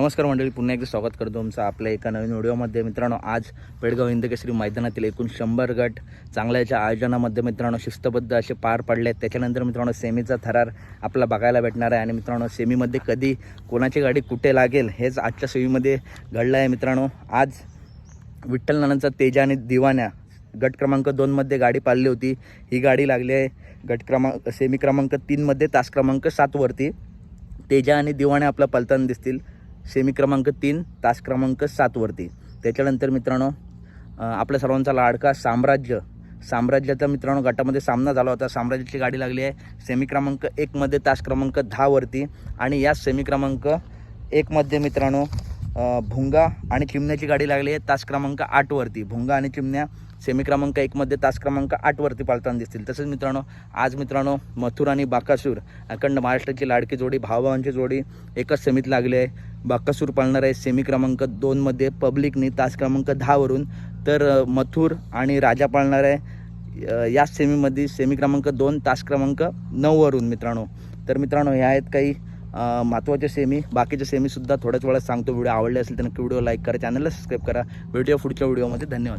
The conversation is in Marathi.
नमस्कार मंडळी पुन्हा एकदा स्वागत करतो तुमचं आपल्या एका नवीन व्हिडिओमध्ये. मित्रांनो आज पेडगाव हिंदकेसरी मैदानातील एकूण शंभर गट चांगल्याच्या आयोजनामध्ये मित्रांनो शिस्तबद्ध असे पार पडले आहेत त्याच्यानंतर मित्रांनो सेमीचा थरार आपला बघायला भेटणार आहे. आणि मित्रांनो सेमीमध्ये कधी कोणाची गाडी कुठे लागेल हेच आजच्या सेमीमध्ये घडलं आहे मित्रांनो आज विठ्ठल नानांचा तेजा आणि दिवाण्या गट क्रमांक दोनमध्ये गाडी पाळली होती. ही गाडी लागली आहे गट क्रमांक सेमी क्रमांक तीनमध्ये तास क्रमांक सातवरती तेजा आणि दिवाणे आपला पलताना दिसतील. सेमी क्रमांक तीन तास क्रमांक सातवरती त्याच्यानंतर मित्रांनो आपल्या सर्वांचा लाडका साम्राज्य. साम्राज्याचा मित्रांनो गटामध्ये सामना झाला होता. साम्राज्याची गाडी लागली आहे. सेमी क्रमांक एकमध्ये तास क्रमांक दहावरती आणि या सेमी क्रमांक एकमध्ये मित्रांनो भुंगा आणि चिमण्याची गाडी लागली आहे तास क्रमांक आठवरती भुंगा आणि चिमण्या सेमी क्रमांक एकमध्ये तास क्रमांक आठवरती पाळताना दिसतील. तसेच मित्रांनो आज मित्रांनो मथुर आणि बाकासूर अखंड महाराष्ट्राची लाडकी जोडी भावभावांची जोडी एकच सेमीत लागली आहे. बाकासूर पाळणार आहे सेमी क्रमांक दोनमध्ये पब्लिकनी तास क्रमांक दहावरून तर मथुर आणि राजा पाळणार आहे. या सेमीमध्ये सेमी क्रमांक दोन तास क्रमांक नऊवरून मित्रांनो. तर मित्रांनो ह्या आहेत काही महत्त्वाच्या सेमी बाकीच्या सेमीसुद्धा थोड्याच वेळात सांगतो. व्हिडिओ आवडले असेल तर नक्की व्हिडिओ लाईक करा चॅनलला सबस्क्राईब करा. भेटूया पुढच्या व्हिडिओमध्ये. धन्यवाद.